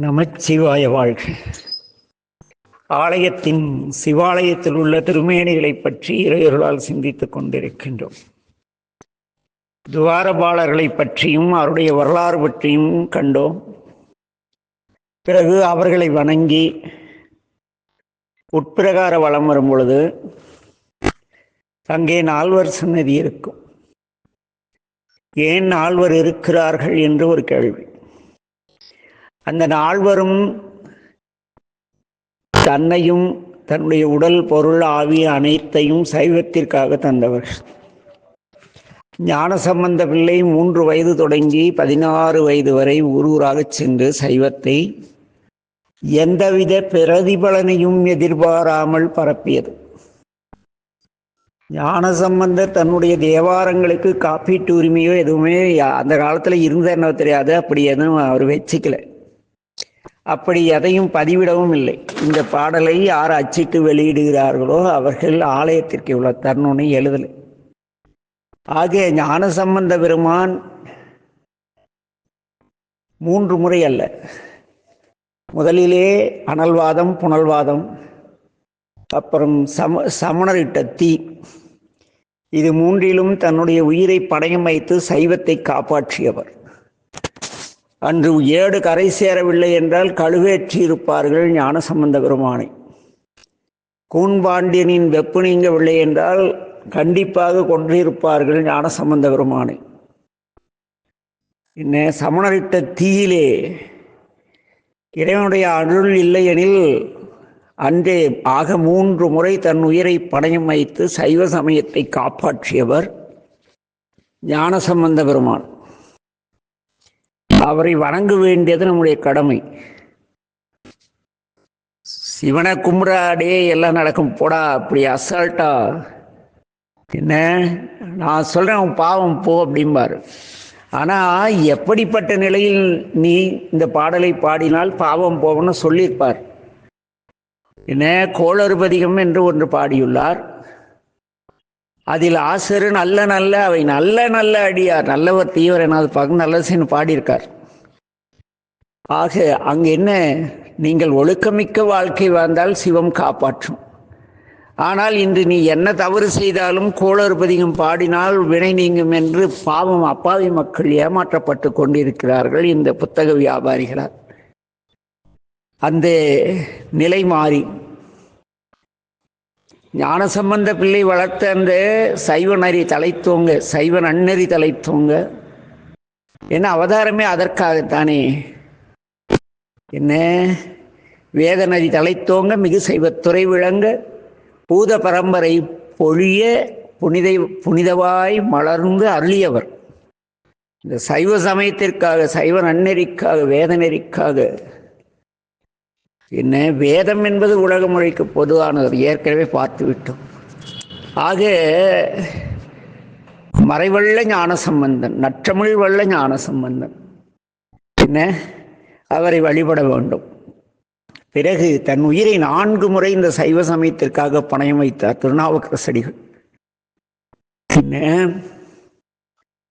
நமச்சிவாய வாழ்க. ஆலயத்தின் சிவாலயத்தில் உள்ள திருமேனிகளை பற்றி இறையர்களால் சிந்தித்துக் கொண்டிருக்கின்றோம். துவாரபாலர்களை பற்றியும் அவருடைய வரலாறு பற்றியும் கண்டோம். பிறகு அவர்களை வணங்கி உட்பிரகார வளம் வரும் பொழுது அங்கே நால்வர் சன்னதி இருக்கும். ஏன் நால்வர் இருக்கிறார்கள் என்று ஒரு கேள்வி. அந்த நால்வரும் தன்னையும் தன்னுடைய உடல் பொருள் ஆவி அனைத்தையும் சைவத்திற்காக தந்தவர்கள் ஞானசம்பந்த பிள்ளை மூன்று வயது தொடங்கி பதினாறு வயது வரை ஊர் ஊராகச் சென்று சைவத்தை எந்தவித பிரதிபலனையும் எதிர்பாராமல் பரப்பியது. ஞானசம்பந்தர் தன்னுடைய தேவாரங்களுக்கு காப்பீட்டு உரிமையோ எதுவுமே அந்த காலத்தில் இருந்த என்ன தெரியாது. அப்படி எதுவும் அவர் வச்சுக்கல. அப்படி எதையும் பதிவிடவும் இல்லை. இந்த பாடலை யார் அச்சிட்டு வெளியிடுகிறார்களோ அவர்கள் ஆலயத்திற்கு உள்ள தருணனை எழுதலை. ஆகிய ஞானசம்பந்த பெருமான் மூன்று முறை அல்ல. முதலிலே அனல்வாதம் புனல்வாதம் அப்புறம் சம சமணரிட்ட தீ. இது மூன்றிலும் தன்னுடைய உயிரை படயம் வைத்து சைவத்தை காப்பாற்றியவர். அன்று ஏடு கரை சேரவில்லை என்றால் கழுவேற்றி இருப்பார்கள் ஞானசம்பந்த பெருமானை. கூன்பாண்டியனின் வெப்பு நீங்கவில்லை என்றால் கண்டிப்பாக கொன்றிருப்பார்கள் ஞானசம்பந்த பெருமானை. என்ன சமணரிட்ட தீயிலே இறைவனுடைய அருள் இல்லையெனில் அன்றே ஆக மூன்று முறை தன் உயிரை பணயம் வைத்து சைவ சமயத்தை காப்பாற்றியவர் ஞானசம்பந்த பெருமான். அவரை வணங்க வேண்டியது நம்முடைய கடமை. சிவனை கும்பிடாடே எல்லாம் நடக்கும். போடா அப்படி அசால்ட்டா என்ன? நான் சொல்றேன் உன் பாவம் போ அப்படிம்பாரு. ஆனா எப்படிப்பட்ட நிலையில் நீ இந்த பாடலை பாடினால் பாவம் போவன்னு சொல்லியிருப்பார். என்ன? கோளறுபதிகம் என்று ஒன்று பாடியுள்ளார். அதில் ஆசரு நல்ல நல்ல அவை நல்ல நல்ல அடியார். நல்லவர் தீவர் எனது பக்கம் நல்லசின்னு பாடியிருக்கார். ஆக அங்கே என்ன? நீங்கள் ஒழுக்கமிக்க வாழ்க்கை வாழ்ந்தால் சிவம் காப்பாற்றும். ஆனால் இன்று நீ என்ன தவறு செய்தாலும் கோளறுபதியும் பாடினால் வினை நீங்கும் என்று பாவம் அப்பாவி மக்கள் ஏமாற்றப்பட்டு கொண்டிருக்கிறார்கள் இந்த புத்தக வியாபாரிகளால். அந்த நிலை மாறி ஞானசம்பந்த பிள்ளை வளர்த்த அந்த சைவ நரி தலைத்தோங்க சைவ நன்னறி தலைத்தோங்க. என்ன அவதாரமே அதற்காகத்தானே? என்ன? வேத நதி தலைத்தோங்க மிகு சைவத்துறை விளங்க பூத பரம்பரை பொழிய புனிதை புனிதவாய் மலர்ந்து அருளியவர். இந்த சைவ சமயத்திற்காக சைவ நன்னெறிக்காக வேத நெறிக்காக என்ன வேதம் என்பது உலக மொழிக்கு பொதுவானது. ஏற்கனவே பார்த்து விட்டோம். ஆக மறைவள்ள ஞான சம்பந்தன் நற்றமிழ் வள்ள ஞான சம்பந்தன். என்ன? அவரை வழிபட வேண்டும். பிறகு தன் உயிரை நான்கு முறை இந்த சைவ சமயத்திற்காக பணயம் வைத்தார் திருநாவுக்கரசடிகள். என்ன?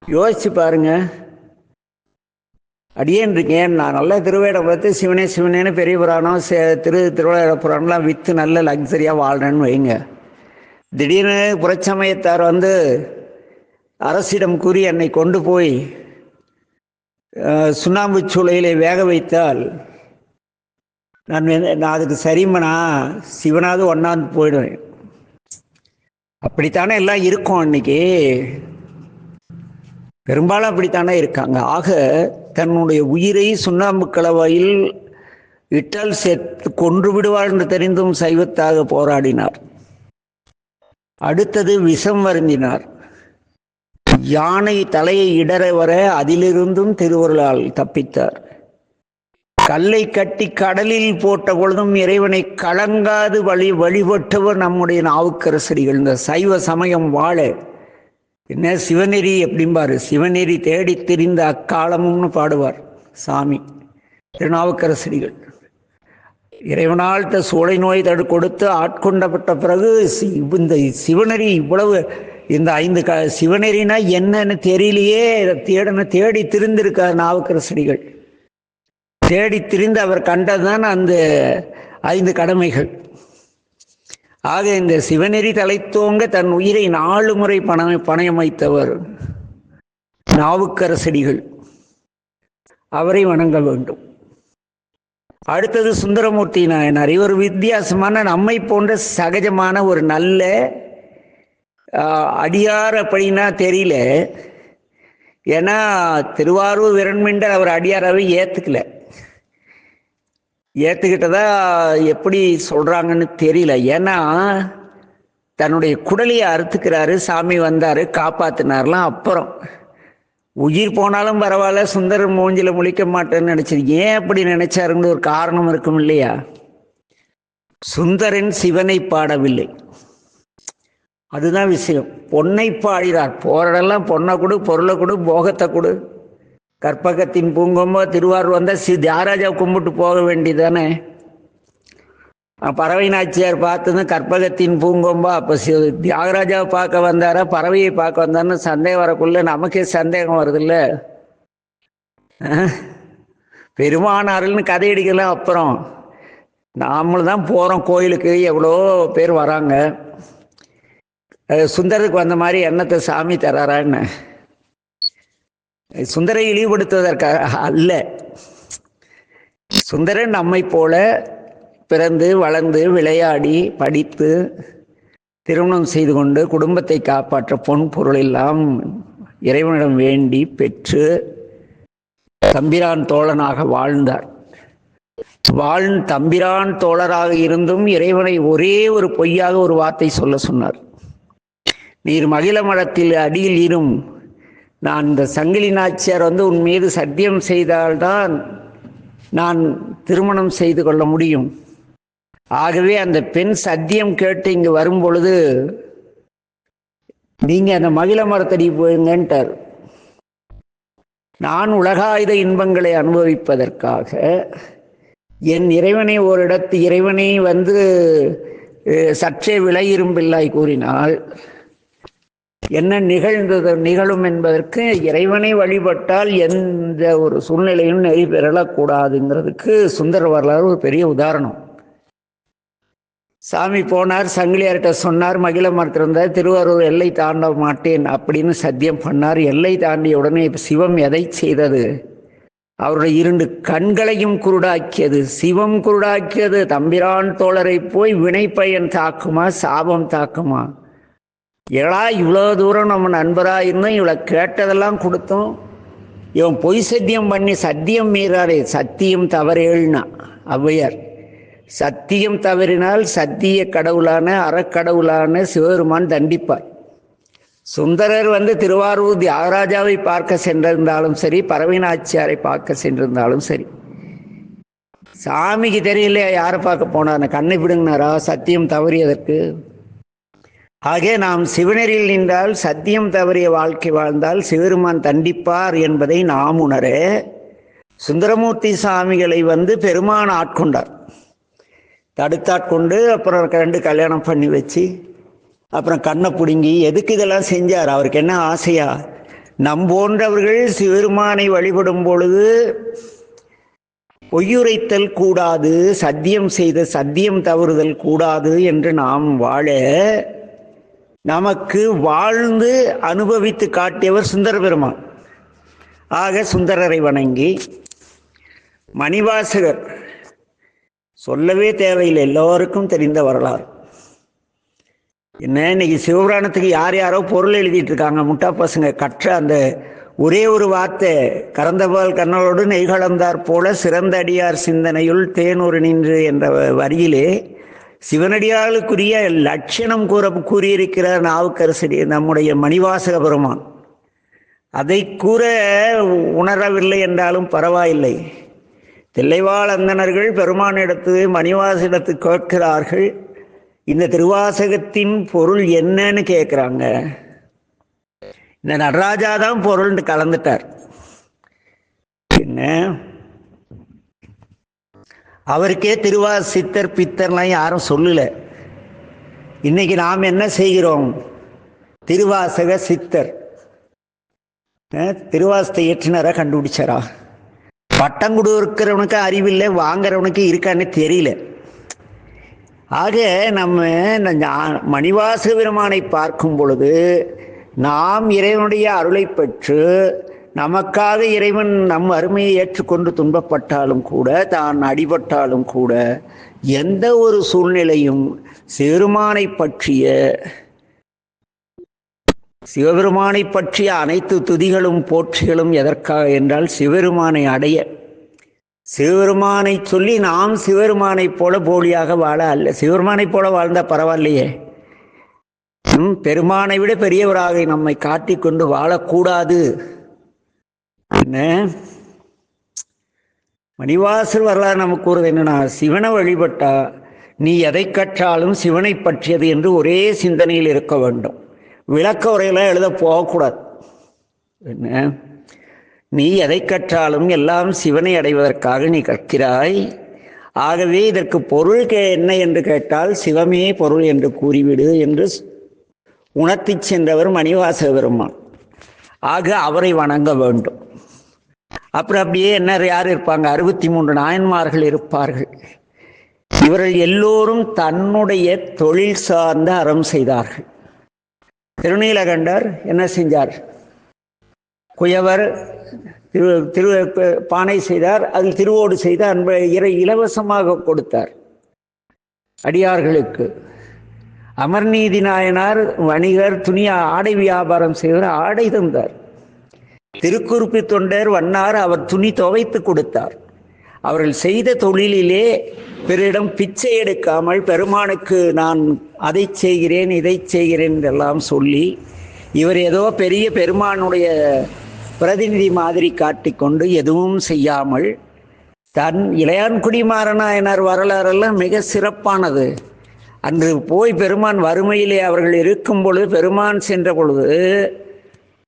யோசிச்சு பாருங்க. அடியேன் இருக்கேன் நான் நல்ல திருவேட பார்த்து சிவனே சிவனேன்னு பெரிய புராணம் திரு திருவிழா புராணம்லாம் விற்று நல்ல லக்ஸரியாக வாழ்றேன்னு வைங்க. திடீர்னு புறச்சமயத்தார் வந்து அரசிடம் கூறி என்னை கொண்டு போய் சுண்ணாம்பு சூளையிலே வேக வைத்தால் நான் நான் அதுக்கு சரிமனா சிவனாவது ஒன்னாந்து போயிடுவேன். அப்படித்தானே எல்லாம் இருக்கும் அன்னைக்கு? பெரும்பாலும் அப்படித்தானே இருக்காங்க. ஆக தன்னுடைய உயிரை சுண்ணாம்பு கலவையில் இட்டால் சேர்த்து கொன்று விடுவாள் என்று தெரிந்தும் சைவத்தாக போராடினார். அடுத்தது விஷம் வருந்தினார். யானை தலையை இடற வர அதிலிருந்தும் திருவருளால் தப்பித்தார். கல்லை கட்டி கடலில் போட்ட பொழுதும் இறைவனை கலங்காது வழி வழிபட்டவர் நம்முடைய நாவுக்கரசடிகள் இந்த சைவ சமயம் வாழ என்ன சிவநெறி எப்படிம்பாரு? சிவநெறி தேடி திரிந்த அக்காலமும்னு பாடுவார் சாமி திருநாவுக்கரசடிகள் இறைவனால் சூளை நோய் தடு கொடுத்து ஆட்கொண்டப்பட்ட பிறகு இந்த சிவநெறி இவ்வளவு இந்த ஐந்து க சிவநெறினா என்னன்னு தெரியலையே தேடன தேடி திரிந்திருக்கார் நாவுக்கரசடிகள் தேடி திரிந்து அவர் கண்டதுதான் அந்த ஐந்து கடமைகள். ஆக இந்த சிவநெறி தலைத்தோங்க தன் உயிரை நாலு முறை பண பணயம் வைத்தவர் நாவுக்கரசடிகள். அவரை வணங்க வேண்டும். அடுத்தது சுந்தரமூர்த்தி நாயனார். இவர் வித்தியாசமான நம்மை போன்ற சகஜமான ஒரு நல்ல அடியார் அப்படின்னா தெரியல. ஏன்னா திருவாரூர் விரண்மிண்டர் அவர் அடியாராவே ஏற்றுக்கலை ஏற்றுக்கிட்டதா எப்படி சொல்கிறாங்கன்னு தெரியல. ஏன்னா தன்னுடைய குடலையை அறுத்துக்கிறாரு சாமி வந்தார் காப்பாத்தினார்லாம் அப்புறம். உயிர் போனாலும் பரவாயில்ல சுந்தரர் மூஞ்சில் முழிக்க மாட்டேன்னு நினைச்சது. ஏன் அப்படி நினைச்சாருன்னு ஒரு காரணம் இருக்கும் இல்லையா? சுந்தரன் சிவனை பாடவில்லை. அதுதான் விஷயம். பொன்னை பாடினார். போராடெல்லாம் பொண்ணை கொடு பொருளை கொடு போகத்தை கொடு. கற்பகத்தின் பூங்கொம்போ திருவாரூர் வந்தால் ஸ்ரீ தியாகராஜா கும்பிட்டு போக வேண்டியதானே பறவை நாச்சியார் பார்த்தது கற்பகத்தின் பூங்கொம்பா அப்போ சி தியாகராஜாவை பார்க்க வந்தாரா? பறவையை பார்க்க வந்தாருன்னு சந்தேகம் வரக்குள்ள நமக்கே சந்தேகம் வருதுல்ல? பெருமானாருன்னு கதை அடிக்கலாம் அப்புறம். நாமளும் தான் போகிறோம் கோயிலுக்கு. எவ்வளோ பேர் வராங்க. சுந்தரத்துக்கு வந்த மாதிரி எண்ணத்தை சாமி தராரான்னு. சுந்தரை இழிவுபடுத்துவதற்காக அல்ல. சுந்தரன் நம்மை போல பிறந்து வளர்ந்து விளையாடி படித்து திருமணம் செய்து கொண்டு குடும்பத்தை காப்பாற்ற பொன் பொருள் எல்லாம் இறைவனிடம் வேண்டி பெற்று தம்பிரான் தோழனாக வாழ்ந்தார். வாழ் தம்பிரான் தோழராக இருந்தும் இறைவனை ஒரே ஒரு பொய்யாக ஒரு வார்த்தை சொல்ல சொன்னார். நீர் மகிழ மடத்தில் அடியில் இரும் நான் இந்த சங்கிலி நாச்சியார் வந்து உன் மீது சத்தியம் செய்தால்தான் நான் திருமணம் செய்து கொள்ள முடியும். ஆகவே அந்த பெண் சத்தியம் கேட்டு இங்கே வரும் பொழுது நீங்க அந்த மகிழ மரத்தடி போயுங்கன்ட்டார் நான் உலகாயுத இன்பங்களை அனுபவிப்பதற்காக என் இறைவனை ஓரிடத்து இறைவனை வந்து சற்றே விலையிரும்பில்லாய் கூறினால் என்ன நிகழ்ந்தது நிகழும் என்பதற்கு இறைவனை வழிபட்டால் எந்த ஒரு சூழ்நிலையும் நெறி பெறக்கூடாதுங்கிறதுக்கு சுந்தர வரலாறு ஒரு பெரிய உதாரணம். சாமி போனார் சங்கிலியார்கிட்ட சொன்னார் மகிழ மரத்திருந்தார் திருவாரூர் எல்லை தாண்ட மாட்டேன் அப்படின்னு சத்தியம் பண்ணார். எல்லை தாண்டிய உடனே சிவம் எதை செய்தது? அவருடைய இரண்டு கண்களையும் குருடாக்கியது. சிவம் குருடாக்கியது தம்பிரான் தோழரை போய் வினை பயன் தாக்குமா சாபம் தாக்குமா? ஏடா இவ்வளோ தூரம் நம்ம நண்பராக இருந்தோம் இவளை கேட்டதெல்லாம் கொடுத்தோம். இவன் பொய் சத்தியம் பண்ணி சத்தியம் மீறாரே சத்தியம் தவறேள்னா ஔவையார். சத்தியம் தவறினால் சத்திய கடவுளான அறக்கடவுளான சிவபெருமான் தண்டிப்பார். சுந்தரர் வந்து திருவாரூர் தியாகராஜாவை பார்க்க சென்றிருந்தாலும் சரி பறவைநாச்சியாரை பார்க்க சென்றிருந்தாலும் சரி. சாமிக்கு தெரியலையா யாரை பார்க்க போனார் கண்ணை பிடுங்கினாரா? சத்தியம் தவறியதற்கு? ஆக நாம் சிவனரில் நின்றால் சத்தியம் தவறிய வாழ்க்கை வாழ்ந்தால் சிவருமான் தண்டிப்பார் என்பதை நாம் உணர சுந்தரமூர்த்தி சாமிகளை வந்து பெருமான் ஆட்கொண்டார். தடுத்தாட்கொண்டு அப்புறம் ரெண்டு கல்யாணம் பண்ணி வச்சு அப்புறம் கண்ணை பிடுங்கி எதுக்கு இதெல்லாம் செஞ்சார்? அவருக்கு என்ன ஆசையா? நம் போன்றவர்கள் சிவருமானை வழிபடும் பொழுது பொய்யுரைத்தல் கூடாது சத்தியம் செய்த சத்தியம் தவறுதல் கூடாது என்று நாம் வாழ நமக்கு வாழ்ந்து அனுபவித்து காட்டியவர் சுந்தர பெருமான் ஆக சுந்தரரை வணங்கி மணிவாசகர் சொல்லவே தேவையில்லை எல்லோருக்கும் தெரிந்த வரலாறு. என்ன இன்னைக்கு சிவபுராணத்துக்கு யார் யாரோ பொருள் எழுதிட்டு இருக்காங்க முட்டா பசங்க கற்ற அந்த ஒரே ஒரு வார்த்தை கரந்தபால் கண்ணலோடு நெய்கலந்தார் போல சிறந்த அடியார் சிந்தனையுள் தேனூர் நின்று என்ற வரியிலே சிவனடியாளுக்குரிய லட்சணம் கூற கூறியிருக்கிறார் நாவுக்கரசடி நம்முடைய மணிவாசக பெருமான். அதை கூற உணரவில்லை என்றாலும் பரவாயில்லை. தில்லைவாழ் அந்தனர்கள் பெருமானிடத்து மணிவாசனிடத்து கேட்கிறார்கள் இந்த திருவாசகத்தின் பொருள் என்னன்னு கேட்குறாங்க. இந்த நடராஜா தான் பொருள்னு கலந்துட்டார். என்ன? அவருக்கே திருவா சித்தர் பித்தர்லாம் யாரும் சொல்லலை. இன்னைக்கு நாம் என்ன செய்கிறோம்? திருவாசக சித்தர். திருவாசத்தை இயற்றினரா கண்டுபிடிச்சாரா? பட்டம் கொடுக்கிறவனுக்கு அறிவில்லை வாங்குறவனுக்கு இருக்கான்னு தெரியல. ஆக நம்ம இந்த மணிவாச பெருமானை பார்க்கும் பொழுது நாம் இறைவனுடைய அருளை பெற்று நமக்காக இறைவன் நம் அருமையை ஏற்றுக்கொண்டு துன்பப்பட்டாலும் கூட தான் அடிபட்டாலும் கூட எந்த ஒரு சூழ்நிலையும் சிறுமானை பற்றிய சிவபெருமானை பற்றிய அனைத்து துதிகளும் போற்றிகளும் எதற்காக என்றால் சிவபெருமானை அடைய. சிவபெருமானை சொல்லி நாம் சிவபெருமானைப் போல போலியாக வாழ அல்ல. சிவபெருமானைப் போல வாழ்ந்தால் பரவாயில்லையே. பெருமானை விட பெரியவராக நம்மை காட்டிக்கொண்டு வாழக்கூடாது. என்ன மணிவாசல் வரலாறு நமக்கு கூறுவது என்னன்னா சிவனை வழிபட்டா நீ எதை கற்றாலும் சிவனை பற்றியது என்று ஒரே சிந்தனையில் இருக்க வேண்டும். விளக்க உரையெல்லாம் எழுத போகக்கூடாது. என்ன நீ எதை கற்றாலும் எல்லாம் சிவனை அடைவதற்காக நீ கற்கிறாய். ஆகவே இதற்கு பொருள் கே என்ன என்று கேட்டால் சிவமே பொருள் என்று கூறிவிடு என்று உணர்த்திச் சென்றவர் மணிவாச பெருமான். ஆக அவரை வணங்க வேண்டும். அப்புறம் அப்படியே என்ன யார் இருப்பாங்க? அறுபத்தி மூன்று நாயன்மார்கள் இருப்பார்கள். இவர்கள் எல்லோரும் தன்னுடைய தொழில் சார்ந்த அறம் செய்தார்கள். திருநீலகண்டர் என்ன செஞ்சார்? குயவர் திரு திரு பானை செய்தார். அதில் திருவோடு செய்த அன்பை இறை இலவசமாக கொடுத்தார். அடியார்களுக்கு. அமர்நீதி நாயனார் வணிகர் துணியா ஆடை வியாபாரம் செய்வர் ஆடை தந்தார். திருக்குறிப்பு தொண்டர் வண்ணார் அவர் துணி துவைத்து கொடுத்தார். அவர்கள் செய்த தொழிலிலே பிறரிடம் பிச்சை எடுக்காமல் பெருமானுக்கு நான் அதை செய்கிறேன் இதை செய்கிறேன் என்றெல்லாம் சொல்லி இவர் ஏதோ பெரிய பெருமானுடைய பிரதிநிதி மாதிரி காட்டிக்கொண்டு எதுவும் செய்யாமல் தன் இளையான்குடி மாறனாயனார் வரலாறெல்லாம் மிக சிறப்பானது. அன்று போய் பெருமான் வறுமையிலே அவர்கள் இருக்கும் பொழுது பெருமான் சென்ற பொழுது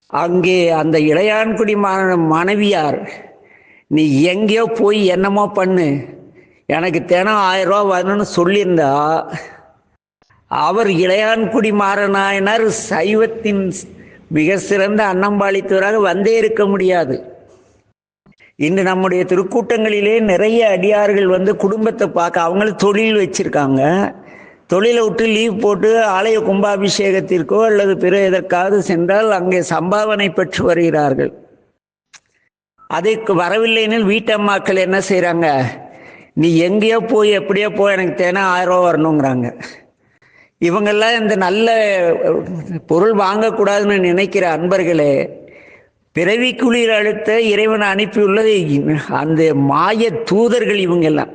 அங்கே அந்த இளையான்குடி மனைவியார் நீ எங்கேயோ போய் என்னமோ பண்ணு. எனக்கு தினம் ஆயிரம் ரூபா வரணும்னு சொல்லியிருந்தா அவர் இளையான்குடி மாறனாயனார் சைவத்தின் மிக சிறந்த அன்னம்பாளித்தவராக வந்தே இருக்க முடியாது. இன்று நம்முடைய திருக்கூட்டங்களிலே நிறைய அடியார்கள் வந்து குடும்பத்தை பார்க்க அவங்களும் தொழில் வச்சிருக்காங்க. தொழிலை விட்டு லீவ் போட்டு ஆலய கும்பாபிஷேகத்திற்கோ அல்லது பிற எதற்காவது சென்றால் அங்கே சம்பாவனை பெற்று வருகிறார்கள். அதுக்கு வரவில்லைன்னு வீட்டம்மாக்கள் என்ன செய்கிறாங்க நீ எங்கேயோ போய் எப்படியோ போய் எனக்கு தேனா ஆயிரம் ரூபா வரணுங்கிறாங்க இவங்கெல்லாம் இந்த நல்ல பொருள் வாங்கக்கூடாதுன்னு நினைக்கிற அன்பர்களே பிறவி குளிர் அழுத்த இறைவன் அனுப்பியுள்ளது அந்த மாய தூதர்கள் இவங்கெல்லாம்.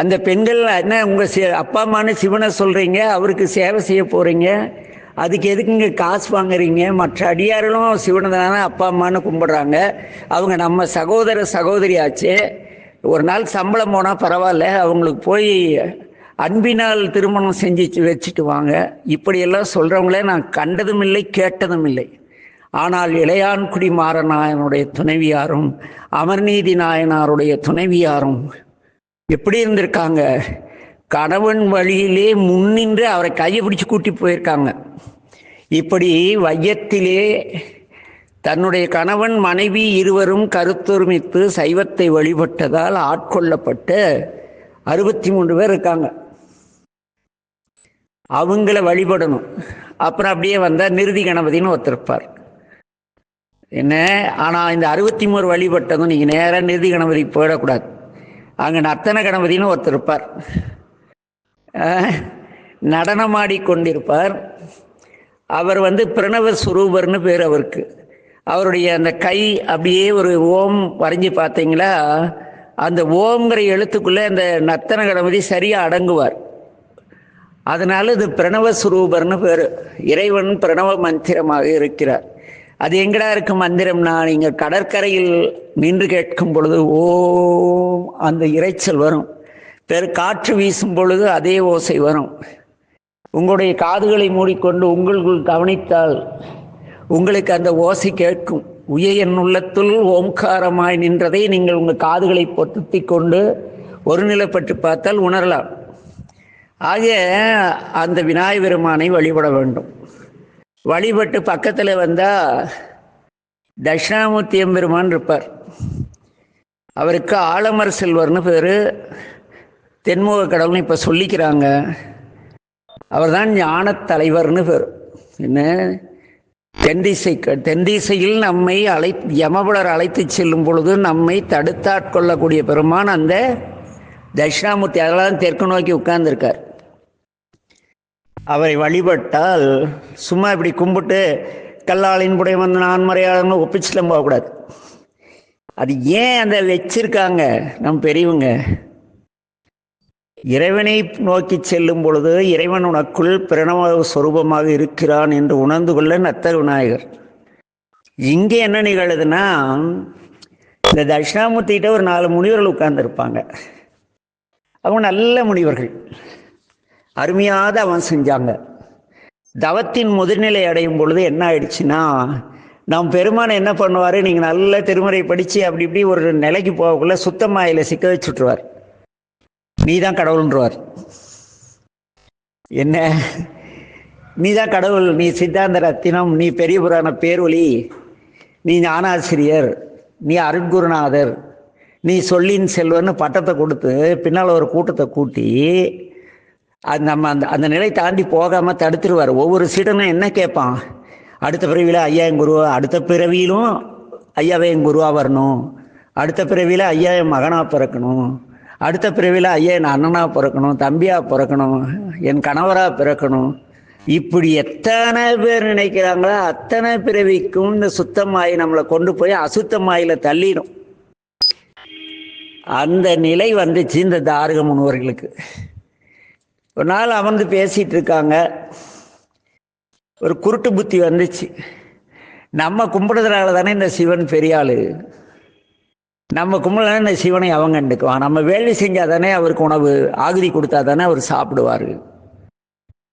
அந்த பெண்கள் என்ன உங்கள் சி அப்பா அம்மான்னு சிவனை சொல்கிறீங்க அவருக்கு சேவை செய்ய போகிறீங்க அதுக்கு எதுக்குங்க காசு வாங்குறீங்க மற்ற அடியார்களும் சிவனை தானே அப்பா அம்மான்னு கும்பிட்றாங்க. அவங்க நம்ம சகோதர சகோதரி ஆச்சு ஒரு நாள் சம்பளம் போனால் பரவாயில்ல அவங்களுக்கு போய் அன்பினால் திருமணம் செஞ்சு வச்சுட்டு வாங்க. இப்படியெல்லாம் சொல்கிறவங்களே நான் கண்டதும் இல்லை கேட்டதும் இல்லை ஆனால் இளையான்குடி மாறநாயனுடைய துணைவியாரும் அமர்நீதி நாயனாருடைய துணைவியாரும் எப்படி இருந்திருக்காங்க? கணவன் வழியிலே முன்னின்று அவரை கையை பிடிச்சு கூட்டி போயிருக்காங்க. இப்படி வையத்திலே தன்னுடைய கணவன் மனைவி இருவரும் கருத்தொருமித்து சைவத்தை வழிபட்டதால் ஆட்கொள்ளப்பட்டு அறுபத்தி மூன்று பேர் இருக்காங்க. அவங்கள வழிபடணும். அப்புறம் அப்படியே வந்தால் நிறுதி கணபதினு ஒருத்தருப்பார் என்ன? ஆனால் இந்த அறுபத்தி மூணு வழிபட்டதும் நீங்கள் நேராக நிறுதி கணபதிக்கு போயிடக்கூடாது. அங்கே நர்த்தன கணபதினு ஒருத்தர் இருப்பார். நடனமாடி கொண்டிருப்பார். அவர் வந்து பிரணவ சுரூபர்னு பேர் அவருக்கு. அவருடைய அந்த கை அப்படியே ஒரு ஓம் வரைஞ்சி பார்த்தீங்களா? அந்த ஓம்ங்கிற எழுத்துக்குள்ளே அந்த நர்த்தன கணபதி சரியாக அடங்குவார். அதனால இது பிரணவ சுரூபர்னு பேர். இறைவன் பிரணவ மந்திரமாக இருக்கிறார். அது எங்கடா இருக்கும் மந்திரம்னா? நீங்கள் கடற்கரையில் நின்று கேட்கும் பொழுது ஓம் அந்த இரைச்சல் வரும். பெரு காற்று வீசும் பொழுது அதே ஓசை வரும். உங்களுடைய காதுகளை மூடிக்கொண்டு உங்களுக்குள் கவனித்தால் உங்களுக்கு அந்த ஓசை கேட்கும். உயன் உள்ளத்துள் ஓம்காரமாய் நின்றதை நீங்கள் உங்கள் காதுகளை பொருத்தி கொண்டு ஒருநிலைப்பட்டு பார்த்தால் உணரலாம். ஆக அந்த விநாயகருமானை வழிபட வேண்டும். வழிபட்டு பக்கத்தில் வந்தால் தட்சிணாமூர்த்தி எம்பெருமான் இருப்பார். அவருக்கு ஆலமர் செல்வர்னு பேர். தென்முக கடவுள்னு இப்போ சொல்லிக்கிறாங்க. அவர் தான் ஞான தலைவர்னு பேர். என்ன? தென்திசை தென்திசையில் நம்மை அழை யமபுலர் அழைத்து செல்லும் பொழுது நம்மை தடுத்தாட்கொள்ளக்கூடிய பெருமான் அந்த தட்சிணாமூர்த்தி. அதெல்லாம் தெற்கு நோக்கி உட்கார்ந்துருக்கார். அவரை வழிபட்டால் சும்மா இப்படி கும்பிட்டு கல்லாளின் புடைய வந்து நான் மறையாளன்னு ஒப்பிச்சுலாம் போகக்கூடாது. அது ஏன் அந்த வச்சிருக்காங்க நம் பெரியவங்க? இறைவனை நோக்கி செல்லும் பொழுது இறைவன் உனக்குள் பிரணவ சொரூபமாக இருக்கிறான் என்று உணர்ந்து கொள்ள நத்தர் விநாயகர். இங்கே என்ன நிகழுதுன்னா இந்த தட்சிணாமூர்த்திகிட்ட ஒரு நாலு முனிவர்கள் உட்கார்ந்துருப்பாங்க. அவங்க நல்ல முனிவர்கள். அருமையாக அவன் செஞ்சாங்க. தவத்தின் முதுநிலை அடையும் பொழுது என்ன ஆயிடுச்சுன்னா நாம் பெருமானை என்ன பண்ணுவார்? நீங்கள் நல்ல திருமுறை படித்து அப்படி இப்படி ஒரு நிலைக்கு போகக்குள்ள சுத்தமாயில சிக்க வச்சுட்ருவார் நீ தான் கடவுள்ன்றவார். என்ன? நீ தான் கடவுள். நீ சித்தாந்த ரத்தினம். நீ பெரிய புராண பேரொலி நீ ஞானாசிரியர். நீ அருட்குருநாதர். நீ சொல்லின் செல்வன்னு பட்டத்தை கொடுத்து பின்னால் ஒரு கூட்டத்தை கூட்டி அது நம்ம அந்த அந்த நிலை தாண்டி போகாமல் தடுத்துருவார். ஒவ்வொரு சீடனும் என்ன கேட்பான் அடுத்த பிறவியில் ஐயா என் குருவா அடுத்த பிறவியிலும் ஐயாவே என் குருவாக வரணும். அடுத்த பிறவியில் ஐயா என் மகனாக பிறக்கணும். அடுத்த பிறவியில் ஐயா என் அண்ணனாக பிறக்கணும் தம்பியாக பிறக்கணும் என் கணவராக பிறக்கணும். இப்படி எத்தனை பேர் நினைக்கிறாங்களோ அத்தனை பிறவிக்கும் இந்த சுத்தமாயி நம்மளை கொண்டு போய் அசுத்தமாயில தள்ளிடும். அந்த நிலை வந்துச்சு இந்த தாரக முனிவர்களுக்கு. ஒரு நாள் அமர்ந்து பேசிட்டு இருக்காங்க ஒரு குருட்டு புத்தி வந்துச்சு. நம்ம கும்பிடுறதுனால தானே இந்த சிவன் பெரிய நம்ம கும்பிடலாம் இந்த சிவனை அவங்க கண்டுக்குவான். நம்ம வேலை செஞ்சால் தானே அவருக்கு உணவு ஆகுதி கொடுத்தா தானே அவர் சாப்பிடுவார்.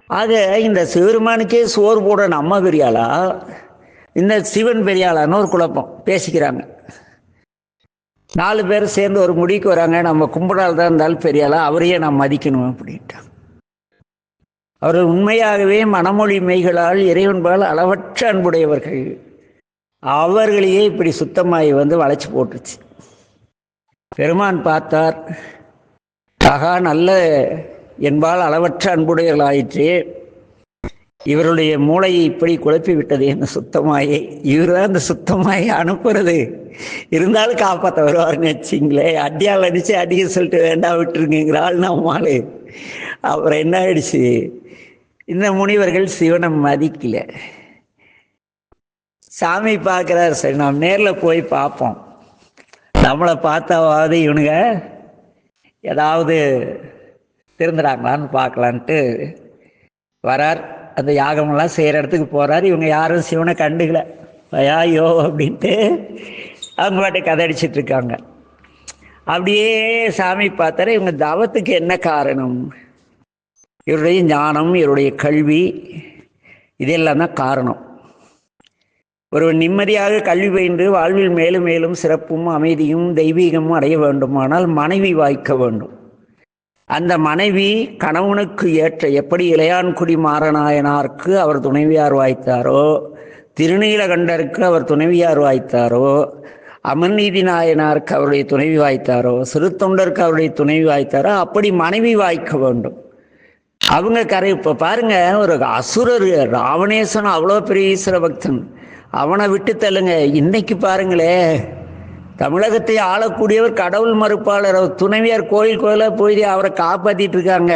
ஆக இந்த சிவருமானுக்கே சோறு போட நம்ம பெரியாளா? இந்த சிவன் பெரியாளான்னு ஒரு குழப்பம். பேசிக்கிறாங்க. நாலு பேர் சேர்ந்து ஒரு முடிக்கு வராங்க. நம்ம கும்பிடால் தான் இருந்தாலும் பெரியாளா அவரையே நாம் மதிக்கணும் அப்படின்ட்டு அவர்கள் உண்மையாகவே மனமொழி மெய்களால் இறைவன்பால் அளவற்ற அன்புடையவர்கள். அவர்களையே இப்படி சுத்தமாகி வந்து வளைச்சி போட்டுருச்சு. பெருமான் பார்த்தார் ஆகா நல்ல என்பால் அளவற்ற அன்புடையவர்களாயிற்று. இவருடைய மூளையை இப்படி குழப்பி விட்டது என்ன சுத்தமாயே. இவர் தான் இந்த சுத்தமாயை அனுப்புறது. இருந்தாலும் காப்பாற்ற வருவாருன்னு வச்சிங்களே அடியால் அடித்து அடிக்க சொல்லிட்டு வேண்டாம் விட்டுருங்கிற ஆள் நம்மாள் அப்புறம் என்ன ஆயிடுச்சு? இந்த முனிவர்கள் சிவனை மதிக்கல. சாமி பார்க்குறாரு சரி நாம் நேரில் போய் பார்ப்போம். நம்மளை பார்த்தாவது இவனுங்க ஏதாவது திருந்துறாங்களான்னு பார்க்கலான்ட்டு வரார். அந்த யாகமெல்லாம் செய்கிற இடத்துக்கு போகிறார் இவங்க யாரும் சிவனை கண்டுக்கல. ஐயோ அப்படின்ட்டு அவங்க பாட்டு கதை இருக்காங்க. அப்படியே சாமி பார்த்தாரு. இவங்க தவத்துக்கு என்ன காரணம்? இவருடைய ஞானம் இவருடைய கல்வி இதெல்லாம் தான் காரணம். ஒருவன் நிம்மதியாக கல்வி பயின்று வாழ்வில் மேலும் மேலும் சிறப்பும் அமைதியும் தெய்வீகமும் அடைய வேண்டுமானால் மனைவி வாய்க்க வேண்டும். அந்த மனைவி கணவனுக்கு ஏற்ற எப்படி இளையான்குடி மாறநாயனாருக்கு அவர் துணைவியார் வாய்த்தாரோ திருநீலகண்டருக்கு அவர் துணைவியார் வாய்த்தாரோ அமர்நீதி நாயனாருக்கு அவருடைய துணைவி வாய்த்தாரோ சிறு தொண்டருக்கு அவருடைய துணைவி வாய்த்தாரோ அப்படி மனைவி வாய்க்க வேண்டும். அவங்க கரை இப்போ பாருங்க ஒரு அசுரர் ராவணேசன் அவ்வளோ பெரிய ஈஸ்வர பக்தன். அவனை விட்டு தள்ளுங்க. இன்னைக்கு பாருங்களே தமிழகத்தை ஆளக்கூடியவர் கடவுள் மறுப்பாளர் துணைவியார் கோயில் கோயிலாக போய் அவரை காப்பாற்றிட்டு இருக்காங்க.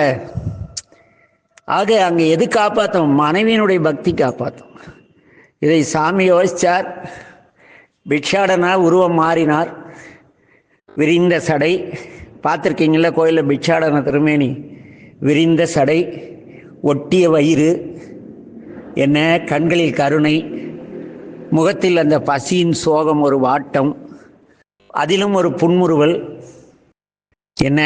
ஆக அங்கே எது காப்பாற்றும் மனைவியினுடைய பக்தி காப்பாற்றும் இதை சாமி யோசிச்சார். பிக்ஷாடனா உருவம் மாறினார். விரிந்த சடை. பார்த்துருக்கீங்களா கோயிலில் பிக்ஷாடன திருமேனி. விரிந்த சடை ஒட்டிய வயிறு என்ன கண்களில் கருணை முகத்தில் அந்த பசியின் சோகம் ஒரு வாட்டம் அதிலும் ஒரு புன்முறுவல். என்ன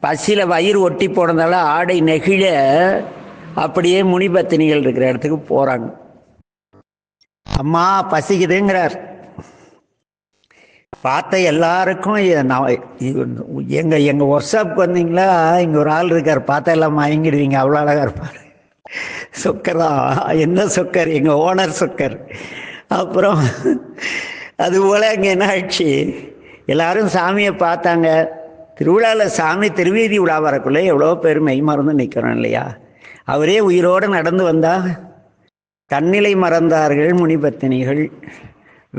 பசியில் வயிறு ஒட்டி போனதால ஆடை நெகிழ அப்படியே முனிபத்தினிகள் இருக்கிற இடத்துக்கு போகிறாங்க அம்மா பசிக்குதுங்கிறார். பார்த்த எல்லாருக்கும் நான் எங்கள் எங்கள் ஒர்க் ஷாப்க்கு வந்தீங்களா? இங்கே ஒரு ஆள் இருக்கார். பார்த்தா எல்லாம் மயங்கிடுவீங்க. அவ்வளோ அழகாக இருப்பார். சொக்கரா என்ன சொக்கர்? எங்கள் ஓனர் சொக்கர். அப்புறம் அதுபோல் அங்கே என்ன ஆச்சு எல்லாரும் சாமியை பார்த்தாங்க. திருவிழாவில் சாமி திருவீதி விழா வரக்குள்ளே எவ்வளோ பேர் மெய் மறந்து நிற்கிறோம் இல்லையா? அவரே உயிரோடு நடந்து வந்தா தன்னிலை மறந்தார்கள் முனிபத்தினிகள்.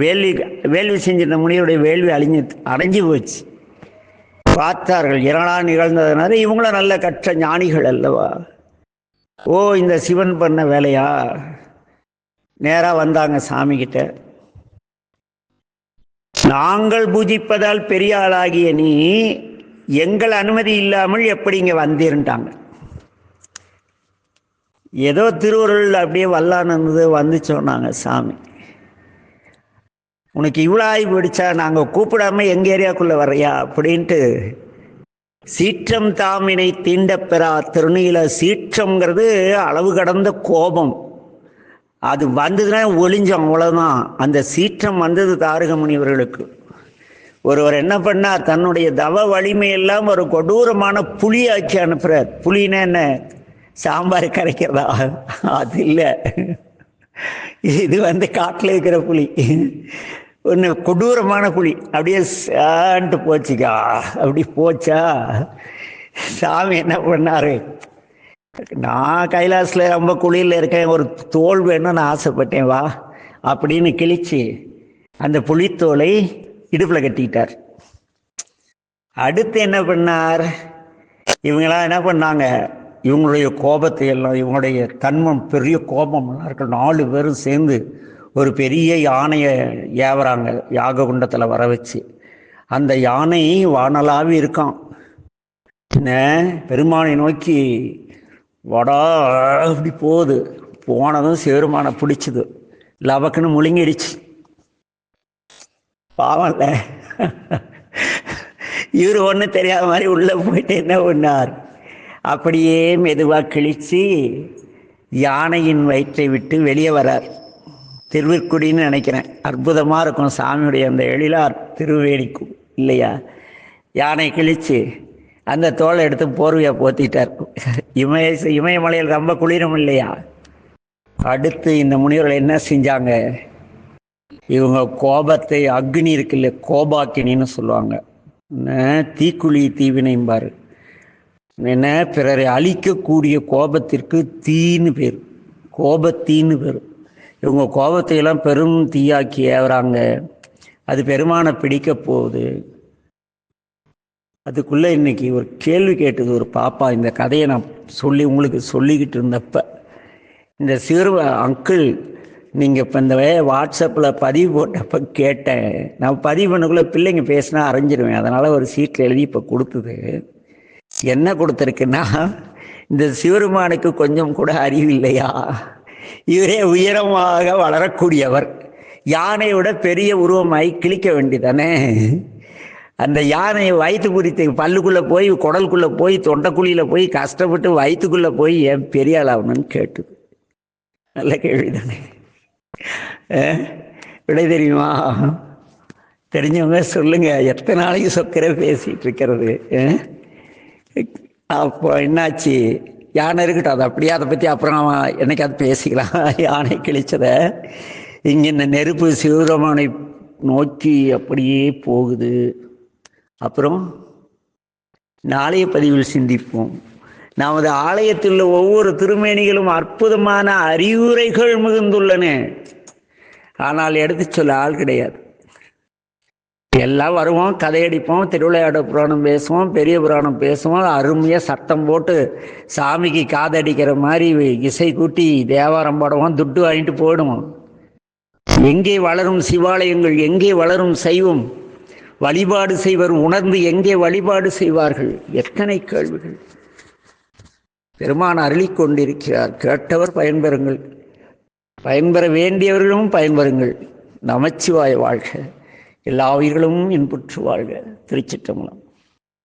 வேள்வி வேள்வி செஞ்சிருந்த முனிவருடைய வேள்வி அழிஞ்சு அடைஞ்சு போச்சு. பார்த்தார்கள் இரண்டாம் நிகழ்ந்ததுனால இவங்களும் நல்ல கற்ற ஞானிகள் அல்லவா? ஓ இந்த சிவன் பண்ண வேலையா? நேராக வந்தாங்க சாமிகிட்ட. நாங்கள் பூஜிப்பதால் பெரிய ஆளாகிய நீ எங்கள் அனுமதி இல்லாமல் எப்படி இங்கே வந்திருந்தாங்க ஏதோ திருவருள் அப்படியே வல்லானது வந்து சொன்னாங்க சாமி. உனக்கு இவ்வளோ ஆகி போயிடுச்சா? நாங்கள் கூப்பிடாம எங்கள் ஏரியாக்குள்ளே வர்றியா? அப்படின்ட்டு சீற்றம் தாமினை தீண்டப்பெறா திருநீல சீற்றம்ங்கிறது அளவு கடந்த கோபம். அது வந்ததுன்னா ஒளிஞ்சோம் அவ்வளோதான் அந்த சீற்றம் வந்தது தாரக முனிவர்களுக்கு ஒருவர் என்ன பண்ணார் தன்னுடைய தவ வலிமையெல்லாம் ஒரு கொடூரமான புளியாக்கி அனுப்புகிறார் புளின்னா என்ன? சாம்பார் கரைக்கிறதா? அது இல்லை. இது வந்து காட்டில் இருக்கிற புளி ஒன்று கொடூரமான குழி. அப்படியே சான்ட்டு போச்சுக்கா. அப்படி போச்சா? சாமி என்ன பண்ணாரு? நான் கைலாசில் ரொம்ப குளியில் இருக்கேன். ஒரு தோல் வேணும்னு நான் ஆசைப்பட்டேன். வா. அப்படின்னு கிழிச்சு அந்த புளித்தோலை இடுப்பில் கட்டிக்கிட்டார். அடுத்து என்ன பண்ணார்? இவங்களாம் என்ன பண்ணாங்க? இவங்களுடைய கோபத்தை எல்லாம் இவங்களுடைய தன்மம் பெரிய கோபம்லாம் இருக்க நாலு பேரும் சேர்ந்து ஒரு பெரிய யானையை ஏவறாங்க யாக குண்டத்தில் வர வச்சு. அந்த யானை வானலாவி இருக்கான் என்ன? பெருமானை நோக்கி வடா அப்படி போகுது. போனதும் சிவருமான பிடிச்சிது. லவக்குன்னு முழுங்கிடுச்சு பாவம்ல. இவர் ஒன்றும் தெரியாத மாதிரி உள்ளே போயிட்டு என்ன பண்ணார்? அப்படியே மெதுவாக கிழிச்சு யானையின் வயிற்றை விட்டு வெளியே வரார். திருவிற்குடின்னு நினைக்கிறேன். அற்புதமாக இருக்கும். சாமியுடைய அந்த எழிலார் திருவேணிக்கு இல்லையா? யானை கிழிச்சு அந்த தோலை எடுத்து போர்வையாக போத்திட்டார். இமய இமயமலையில் ரொம்ப குளிரும் இல்லையா? அடுத்து இந்த முனிவர்கள் என்ன செஞ்சாங்க? இவங்க கோபத்தை அக்னி இருக்குல்ல கோபாக்கினின்னு சொல்லுவாங்க. என்ன? தீக்குழி தீவினைம்பாரு. என்ன? பிறரை அழிக்கக்கூடிய கோபத்திற்கு தீன்னு பேர். கோபத்தீன்னு பேர். இவங்க கோபத்தையெல்லாம் பெரும் தீயாக்கி ஏவுறாங்க அது பெருமானை பிடிக்க போகுது. அதுக்குள்ளே இன்றைக்கி ஒரு கேள்வி கேட்டது ஒரு பாப்பா. இந்த கதையை நான் சொல்லி உங்களுக்கு சொல்லிக்கிட்டு இருந்தப்ப இந்த சிறு அங்கிள் நீங்கள் இப்போ இந்த வாட்ஸ்அப்பில் பதிவு போட்டப்போ கேட்டேன். நான் பதிவு பண்ணக்குள்ளே பிள்ளைங்க பேசினா அரைஞ்சிருவேன் அதனால் ஒரு சீட்டில் எழுதி இப்போ கொடுத்தது. என்ன கொடுத்துருக்குன்னா இந்த சிவருமானுக்கு கொஞ்சம் கூட அறிவு இல்லையா? இவரே உயரமாக வளரக்கூடியவர். யானையோட பெரிய உருவமாய் கிழிக்க வேண்டிதானே அந்த யானையை வயிற்று குறித்து பல்லுக்குள்ளே போய் குடலுக்குள்ளே போய் தொண்டைக்குழியில் போய் கஷ்டப்பட்டு வயிற்றுக்குள்ளே போய் ஏன் பெரிய ஆளாகணும்னு கேட்டுது. நல்ல கேள்வி தானே விடை தெரியுமா? தெரிஞ்சவங்க சொல்லுங்க. எத்தனை நாளைக்கு சொக்கரை பேசிட்டு இருக்கிறது? அப்போ என்னாச்சு? யானை இருக்கட்டும் அது அப்படியே அதை பற்றி அப்புறம் என்னைக்காவது பேசிக்கலாம். யானை கிழிச்சதை. இங்கே இந்த நெருப்பு சிவபெருமானை நோக்கி அப்படியே போகுது. அப்புறம் நாளைய பதிவில் சிந்திப்போம். நமது ஆலயத்தில் உள்ள ஒவ்வொரு திருமேனிகளும் அற்புதமான அறிவுரைகள் மிகுந்துள்ளன. ஆனால் எடுத்து சொல்ல ஆள் கிடையாது. எல்லாம் வருவோம் கதையடிப்போம் திருவிளையாட புராணம் பேசுவோம் பெரிய புராணம் பேசுவோம் அருமையாக சத்தம் போட்டு சாமிக்கு காதடிக்கிற மாதிரி இசை கூட்டி தேவாரம் பாடுவோம் துட்டு வாங்கிட்டு போயிடுவோம். எங்கே வளரும் சிவாலயங்கள் எங்கே வளரும் சைவம் வழிபாடு செய்வர் உணர்ந்து எங்கே வழிபாடு செய்வார்கள் எத்தனை கேள்விகள். பெருமான் அருளி கொண்டிருக்கிறார் கேட்டவர் பயன்பெறுங்கள். பயன்பெற வேண்டியவர்களும் பயன்பெறுங்கள். நமச்சிவாய வாழ்க. எல்லா உயிர்களும் இன்புற்று வாழ்க திருச்சிற்றம்பலம்.